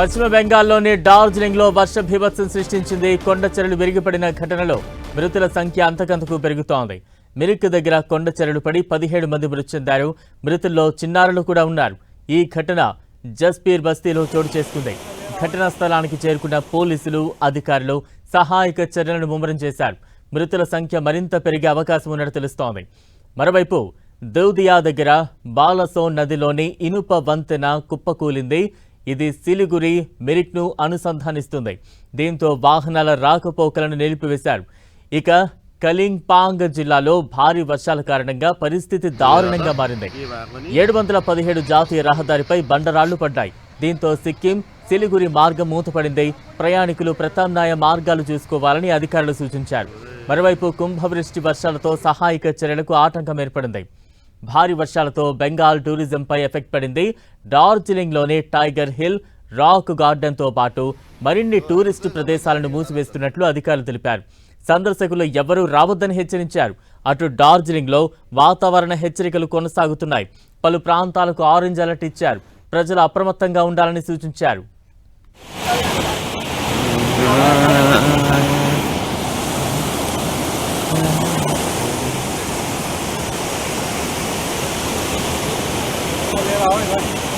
పశ్చిమ బెంగాల్లోని డార్జిలింగ్లో వర్ష భీభత్సం సృష్టించింది. కొండ చెరలు విరిగిపడిన ఘటనలో మృతుల సంఖ్య అంతకంతకు పెరుగుతోంది. మిరిక్ దగ్గర కొండ చెరలు పడి పదిహేడు మంది మృతి చెందారు. మృతుల్లో చిన్నారులు కూడా ఉన్నారు. ఈ ఘటన జస్పీర్ బస్తీలో చోటు చేసుకుంది. ఘటనా స్థలానికి చేరుకున్న పోలీసులు అధికారులు సహాయక చర్యలను ముమ్మరం చేశారు. మృతుల సంఖ్య మరింత పెరిగే అవకాశం ఉన్నట్టు తెలుస్తోంది. మరోవైపు దౌదియా దగ్గర బాలసోన్ నదిలోని ఇనుప వంతెన కుప్పకూలింది. ఇది సిలిగురి మెరిట్ను అనుసంధానిస్తుంది. దీంతో వాహనాల రాకపోకలను నిలిపివేశారు. ఇక కలింపాంగ్ జిల్లాలో భారీ వర్షాల కారణంగా పరిస్థితి దారుణంగా మారింది. ఏడు వందల పదిహేడు జాతీయ రహదారిపై బండరాళ్ళు పడ్డాయి. దీంతో సిక్కిం సిలిగురి మార్గం మూతపడింది. ప్రయాణికులు ప్రత్యామ్నాయ మార్గాలు చూసుకోవాలని అధికారులు సూచించారు. మరోవైపు కుంభవృష్టి వర్షాలతో సహాయక చర్యలకు ఆటంకం ఏర్పడింది. భారీ వర్షాలతో బెంగాల్ టూరిజంపై ఎఫెక్ట్ పడింది. డార్జిలింగ్లోని టైగర్ హిల్ రాక్ గార్డెన్తో పాటు మరిన్ని టూరిస్టు ప్రదేశాలను మూసివేస్తున్నట్లు అధికారులు తెలిపారు. సందర్శకులు ఎవరూ రావద్దని హెచ్చరించారు. అటు డార్జిలింగ్లో వాతావరణ హెచ్చరికలు కొనసాగుతున్నాయి. పలు ప్రాంతాలకు ఆరెంజ్ అలర్ట్ ఇచ్చారు. ప్రజలు అప్రమత్తంగా ఉండాలని సూచించారు. เราเห็นไหม